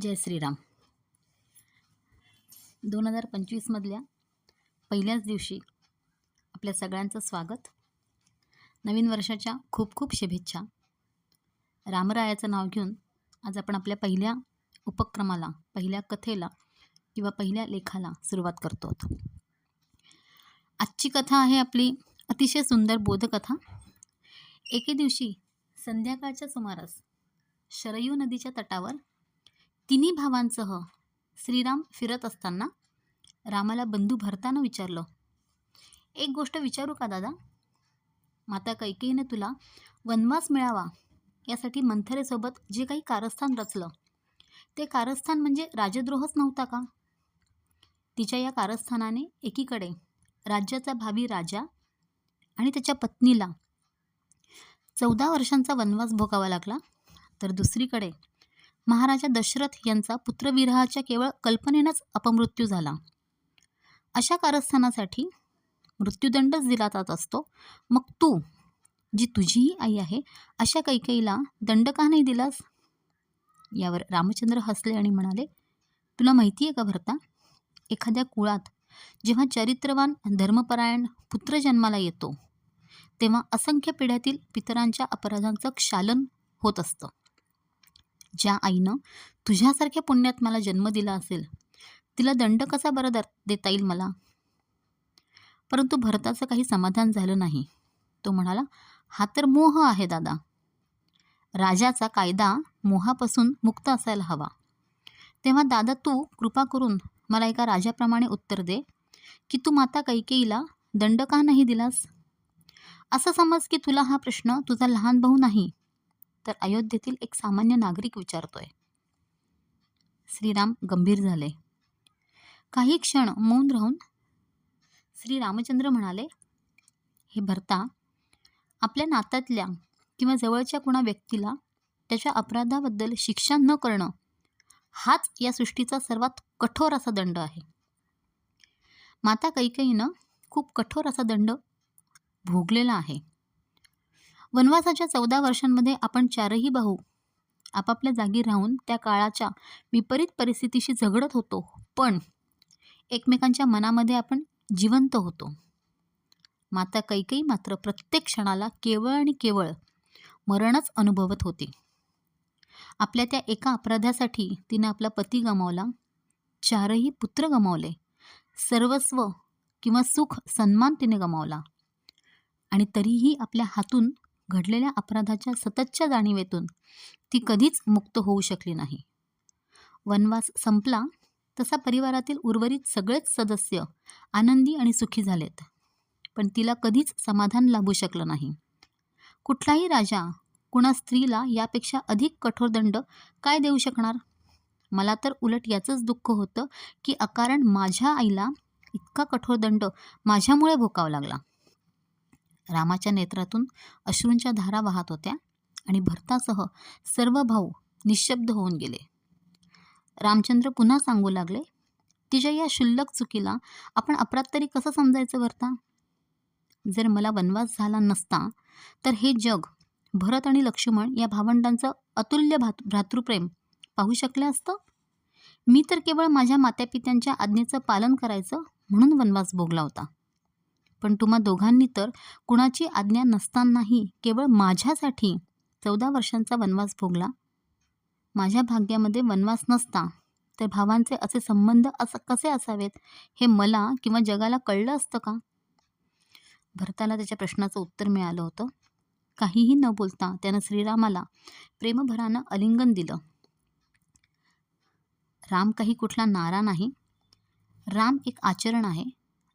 जय श्रीराम. दोन हजार पंचवीसमधल्या पहिल्याच दिवशी आपल्या सगळ्यांचं स्वागत. नवीन वर्षाच्या खूप खूप शुभेच्छा. रामरायाचं नाव घेऊन आज आपण आपल्या पहिल्या उपक्रमाला पहिल्या कथेला किंवा पहिल्या लेखाला सुरुवात करतो आहोत. आजची कथा आहे आपली अतिशय सुंदर बोधकथा. एके दिवशी संध्याकाळच्या सुमारास शरयू नदीच्या तटावर तिन्ही भावांसह श्रीराम फिरत असताना रामाला बंधू भरताना विचारलं एक गोष्ट विचारू का दादा? माता कैकेयीने तुला वनवास मिळावा यासाठी मंथरेसोबत जे काही कारस्थान रचलं ते कारस्थान म्हणजे राजद्रोहच नव्हता का? तिच्या या कारस्थानाने एकीकडे राज्याचा भावी राजा आणि त्याच्या पत्नीला चौदा वर्षांचा वनवास भोगावा लागला तर दुसरीकडे महाराजा दशरथ यांचा पुत्रविरहाच्या केवळ कल्पनेनंच अपमृत्यू झाला. अशा कारस्थानासाठी मृत्यूदंडच दिला जात असतो. मग तू जी तुझीही आई आहे अशा कैकेईला दंड का नाही दिलास? यावर रामचंद्र हसले आणि म्हणाले तुला माहिती आहे का भरता? एखाद्या कुळात जेव्हा चरित्रवान धर्मपरायण पुत्र जन्माला येतो तेव्हा असंख्य पिढ्यातील पितरांच्या अपराधांचं क्षालन होत असतं. ज्या आईनं तुझ्यासारख्या पुण्यात मला जन्म दिला असेल तिला दंड कसा बरं दर देता येईल मला? परंतु भरताचं काही समाधान झालं नाही. तो म्हणाला हा तर मोह आहे दादा. राजाचा कायदा मोहापासून मुक्त असायला हवा. तेव्हा दादा तू कृपा करून मला एका राजाप्रमाणे उत्तर दे की तू माता कैकेईला दंड का नाही दिलास? असं समज की तुला हा प्रश्न तुझा लहान भाऊ नाही तर अयोध्येतील एक सामान्य नागरिक विचारतोय. श्रीराम गंभीर झाले. काही क्षण मौन राहून श्री रामचंद्र म्हणाले हे भरता आपल्या नात्यातल्या किंवा जवळच्या कुणा व्यक्तीला त्याच्या अपराधाबद्दल शिक्षा न करणं हाच या सृष्टीचा सर्वात कठोर असा दंड आहे. माता कैकईनं खूप कठोर असा दंड भोगलेला आहे. वनवासाच्या चौदा वर्षांमध्ये आपण चारही भाऊ आपापल्या जागी राहून त्या काळाच्या विपरीत परिस्थितीशी झगडत होतो. पण एकमेकांच्या मनामध्ये आपण जिवंत होतो. माता कैकई मात्र प्रत्येक क्षणाला केवळ आणि केवळ मरणच अनुभवत होती. आपल्या त्या एका अपराधासाठी तिने आपला पती गमावला. चारही पुत्र गमावले. सर्वस्व किंवा सुख सन्मान तिने गमावला. आणि तरीही आपल्या हातून घडलेल्या अपराधाच्या सततच्या जाणीवेतून ती कधीच मुक्त होऊ शकली नाही. वनवास संपला तसा परिवारातील उर्वरित सगळेच सदस्य आनंदी आणि सुखी झालेत. पण तिला कधीच समाधान लाभू शकलं नाही. कुठलाही राजा कुणा स्त्रीला यापेक्षा अधिक कठोर दंड काय देऊ शकणार? मला तर उलट याचंच दुःख होतं की अकारण माझ्या आईला इतका कठोर दंड माझ्यामुळे भोकावा लागला. रामाच्या नेत्रातून अश्रूंच्या धारा वाहत होत्या आणि भरतासह सर्व भाऊ निशब्द होऊन गेले. रामचंद्र पुन्हा सांगू लागले तिच्या या शुल्लक चुकीला आपण अपराध तरी कसं समजायचं भरता? जर मला वनवास झाला नसता तर हे जग भरत आणि लक्ष्मण या भावंडांचं अतुल्य भात भ्रातृप्रेम पाहू शकले असतं? मी तर केवळ माझ्या मातापित्यांच्या आज्ञेचं पालन करायचं म्हणून वनवास भोगला होता. पण तुम्हा दोघांनी तर कुणाची आज्ञा नसतानाही केवळ माझ्यासाठी चौदा वर्षांचा वनवास भोगला. माझ्या भाग्यामध्ये वनवास नसता तर भावांचे असे संबंध असं कसे असावेत हे मला किंवा जगाला कळलं असतं का? भरताला त्याच्या प्रश्नाचं उत्तर मिळालं होतं. काहीही न बोलता त्यानं श्रीरामाला प्रेमभरानं अलिंगन दिलं. राम काही कुठला नारा नाही. राम एक आचरण आहे.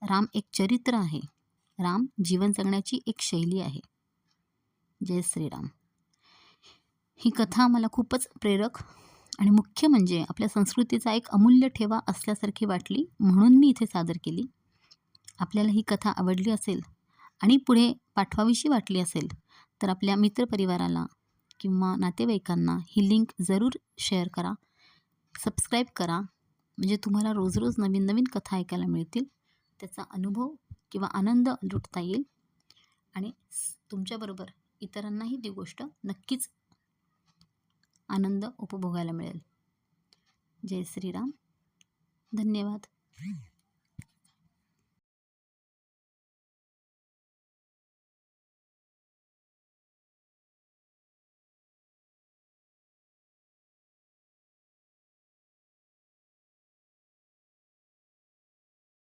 राम एक चरित्र आहे. राम जीवन जगण्याची एक शैली आहे. जय श्रीराम. ही कथा मला खूपच प्रेरक आणि मुख्य म्हणजे आपल्या संस्कृतीचा एक अमूल्य ठेवा असल्यासारखी वाटली म्हणून मी इथे सादर केली. आपल्याला ही कथा आवडली असेल आणि पुढे पाठवावीशी वाटली असेल तर आपल्या मित्रपरिवाराला किंवा नातेवाईकांना ही लिंक जरूर शेअर करा सबस्क्राईब करा. म्हणजे तुम्हाला रोज रोज नवीन नवीन कथा ऐकायला मिळतील. त्याचा अनुभव किंवा आनंद लुटता येईल. आणि तुमच्याबरोबर इतरांनाही ती गोष्ट नक्कीच आनंद उपभोगायला मिळेल. जय श्रीराम. धन्यवाद.